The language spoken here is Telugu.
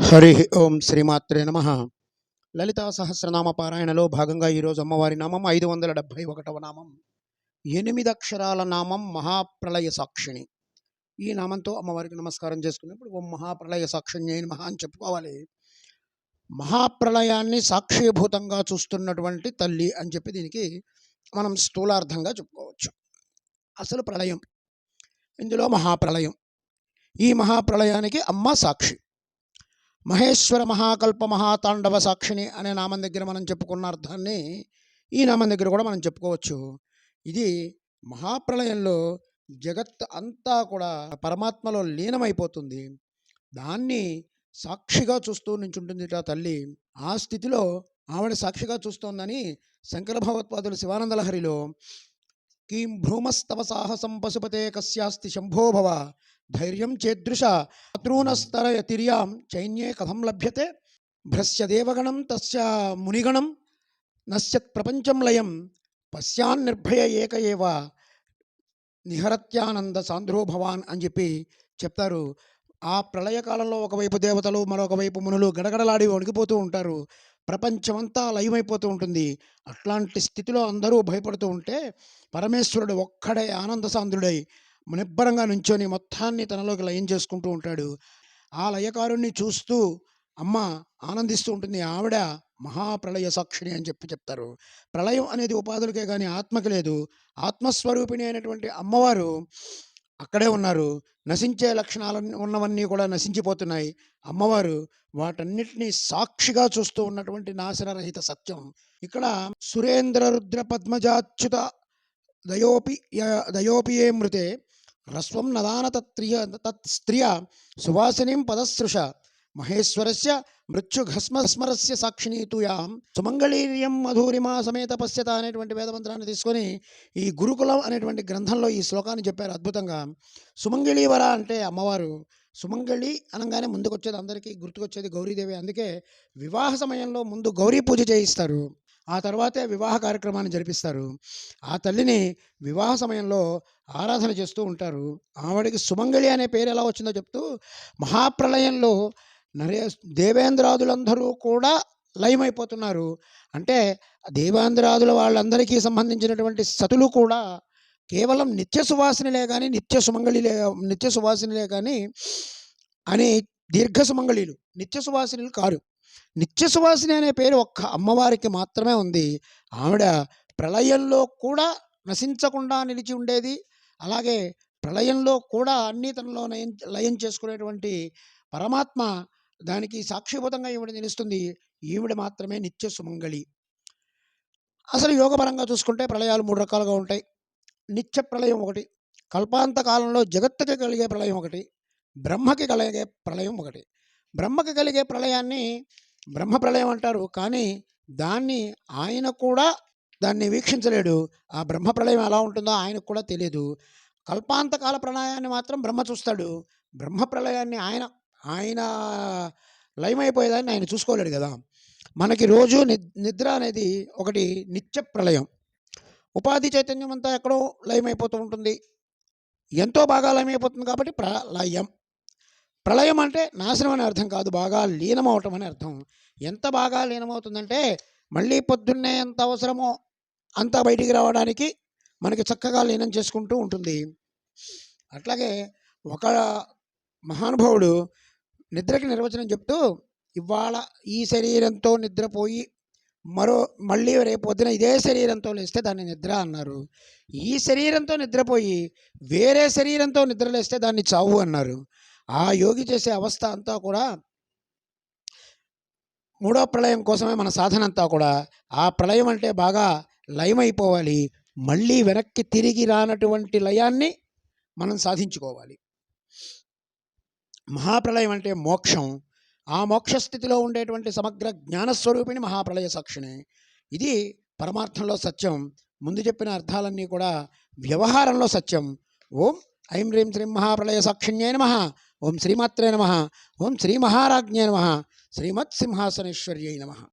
హరి ఓం శ్రీమాత్రే నమ. లలితా సహస్రనామ పారాయణలో భాగంగా ఈరోజు అమ్మవారి నామం ఐదు వందల డెబ్భై ఒకటవ నామం. ఎనిమిది అక్షరాల నామం మహాప్రళయ సాక్షిణి ఈ నామంతో అమ్మవారికి నమస్కారం చేసుకున్నప్పుడు ఓం మహాప్రళయ సాక్షిణ్యై మహా అని చెప్పుకోవాలి. మహాప్రళయాన్ని సాక్షిభూతంగా చూస్తున్నటువంటి తల్లి అని చెప్పి దీనికి మనం స్థూలార్థంగా చెప్పుకోవచ్చు. అసలు ప్రళయం. ఇందులో మహాప్రళయం. ఈ మహాప్రళయానికి అమ్మ సాక్షి. మహేశ్వర మహాకల్ప మహాతాండవ సాక్షిని అనే నామం దగ్గర మనం చెప్పుకున్న అర్థాన్ని ఈ నామం దగ్గర కూడా మనం చెప్పుకోవచ్చు. ఇది మహాప్రళయంలో జగత్ అంతా కూడా పరమాత్మలో లీనమైపోతుంది. దాన్ని సాక్షిగా చూస్తూ నించుంటుంది ఆ తల్లి. ఆ స్థితిలో ఆవిడ సాక్షిగా చూస్తోందని శంకర భగవత్పాదులు శివానందలహరిలో కీం భ్రూమస్తవ సాహసం పశుపతే కస్యాస్తి శంభోభవ ధైర్యం చేదృశ శత్రూనస్తరయతిర్యాం చైన్యే కథం లభ్యతే భ్రస్య దేవగణం తస్య మునిగణం నశ్యత్ ప్రపంచం లయం పశ్యాన్ నిర్భయ ఏక ఏవ నిహరత్యానంద సాంద్రో భవాన్ అని చెప్పి చెప్తారు। ఆ ప్రళయకాలంలో ఒకవైపు దేవతలు మరొక వైపు మునులు గడగడలాడి వణికిపోతూ ఉంటారు। ప్రపంచమంతా లయమైపోతూ ఉంటుంది। అట్లాంటి స్థితిలో అందరూ భయపడుతూ ఉంటే పరమేశ్వరుడు ఒక్కడే ఆనంద సాంద్రుడై నిబ్బరంగా నుంచొని మొత్తాన్ని తనలోకి లయం చేసుకుంటూ ఉంటాడు. ఆ లయకారుణ్ణి చూస్తూ అమ్మ ఆనందిస్తూ ఉంటుంది. ఆవిడ మహాప్రళయ సాక్షిణి అని చెప్పి చెప్తారు. ప్రళయం అనేది ఉపాధులకే కానీ ఆత్మకి లేదు. ఆత్మస్వరూపిణి అయినటువంటి అమ్మవారు అక్కడే ఉన్నారు. నశించే లక్షణాలు ఉన్నవన్నీ కూడా నశించిపోతున్నాయి. అమ్మవారు వాటన్నిటినీ సాక్షిగా చూస్తూ ఉన్నటువంటి నాశనరహిత సత్యం. ఇక్కడ సురేంద్ర రుద్ర పద్మజాచ్యుత దయోపి దయోపియే మృతే హ్రస్వం నదాన తత్రియ తత్ స్త్రియ సువాసినీం పదసృష మహేశ్వరస్య మృత్యుఘస్మస్మరస్య సాక్షిణీ సుమంగళీర్యం మధురిమా సమేత పశ్యత అనేటువంటి వేదమంత్రాన్ని తీసుకొని ఈ గురుకులం అనేటువంటి గ్రంథంలో ఈ శ్లోకాన్ని చెప్పారు అద్భుతంగా. సుమంగళీవర అంటే అమ్మవారు. సుమంగళి అనగానే ముందుకొచ్చేది అందరికీ గుర్తుకొచ్చేది గౌరీదేవి. అందుకే వివాహ సమయంలో ముందు గౌరీ పూజ చేయిస్తారు. ఆ తర్వాతే వివాహ కార్యక్రమాన్ని జరిపిస్తారు. ఆ తల్లిని వివాహ సమయంలో ఆరాధన చేస్తూ ఉంటారు. ఆవిడకి సుమంగళి అనే పేరు ఎలా వచ్చిందో చెప్తూ మహాప్రళయంలో నరే దేవేంద్రాదులందరూ కూడా లయమైపోతున్నారు. అంటే దేవేంద్రాదుల వాళ్ళందరికీ సంబంధించినటువంటి సతులు కూడా కేవలం నిత్య సువాసినిలే కానీ నిత్య సుమంగళిలే నిత్య సువాసినిలే కానీ అని దీర్ఘ సుమంగళిలు నిత్య సువాసినులు కారు. నిత్య సువాసిని అనే పేరు ఒక్క అమ్మవారికి మాత్రమే ఉంది. ఆవిడ ప్రళయంలో కూడా నశించకుండా నిలిచి ఉండేది. అలాగే ప్రళయంలో కూడా అన్ని తనలో లయం లయం చేసుకునేటువంటి పరమాత్మ దానికి సాక్షిభూతంగా ఈవిడ నిలుస్తుంది. ఈవిడ మాత్రమే నిత్య సుమంగళి. అసలు యోగపరంగా చూసుకుంటే ప్రళయాలు మూడు రకాలుగా ఉంటాయి. నిత్య ప్రళయం ఒకటి కల్పాంత కాలంలో జగత్తుకి కలిగే ప్రళయం ఒకటి బ్రహ్మకి కలిగే ప్రళయం ఒకటి. బ్రహ్మకి కలిగే ప్రళయాన్ని బ్రహ్మ ప్రళయం అంటారు. కానీ దాన్ని ఆయన కూడా దాన్ని వీక్షించలేడు. ఆ బ్రహ్మ ప్రళయం ఎలా ఉంటుందో ఆయనకు కూడా తెలియదు కల్పాంతకాల ప్రళయాన్ని మాత్రం బ్రహ్మ చూస్తాడు. బ్రహ్మ ప్రళయాన్ని ఆయన ఆయన లయమైపోయేదాన్ని ఆయన చూసుకోలేడు కదా. మనకి రోజు నిద్ర అనేది ఒకటి నిత్య ప్రళయం. ఉపాధి చైతన్యం అంతా ఎక్కడో లయమైపోతూ ఉంటుంది. ఎంతో బాగా లయమైపోతుంది కాబట్టి ప్రళయం ప్రళయం అంటే నాశనం అనే అర్థం కాదు బాగా లీనమవటం అనే అర్థం. ఎంత బాగా లీనమవుతుందంటే మళ్ళీ పొద్దున్నే ఎంత అవసరమో అంతా బయటికి రావడానికి మనకి చక్కగా లీనం చేసుకుంటూ ఉంటుంది. అట్లాగే ఒక మహానుభావుడు నిద్రకి నిర్వచనం చెప్తూ ఇవాళ ఈ శరీరంతో నిద్రపోయి మరో మళ్ళీ రేపు పొద్దున ఇదే శరీరంతో లేస్తే దాన్ని నిద్ర అన్నారు. ఈ శరీరంతో నిద్రపోయి వేరే శరీరంతో నిద్రలేస్తే దాన్ని చావు అన్నారు. ఆ యోగి చేసే అవస్థ అంతా కూడా మూడో ప్రళయం కోసమే మన సాధన అంతా కూడా ఆ ప్రళయం అంటే బాగా లయమైపోవాలి. మళ్ళీ వెనక్కి తిరిగి రానటువంటి లయాన్ని మనం సాధించుకోవాలి. మహాప్రళయం అంటే మోక్షం. ఆ మోక్ష స్థితిలో ఉండేటువంటి సమగ్ర జ్ఞానస్వరూపిణి మహాప్రళయ సాక్షిణి ఇది పరమార్థంలో సత్యం. ముందు చెప్పిన అర్థాలన్నీ కూడా వ్యవహారంలో సత్యం. ఓం ఐం రీం శ్రీం మహాప్రళయ సాక్షిణ్యై నమ. ఓం శ్రీమాత్రే నమ. ఓం శ్రీ మహారాజ్ఞే నమ. శ్రీమత్ సింహాసనేశ్వర్యై నమ.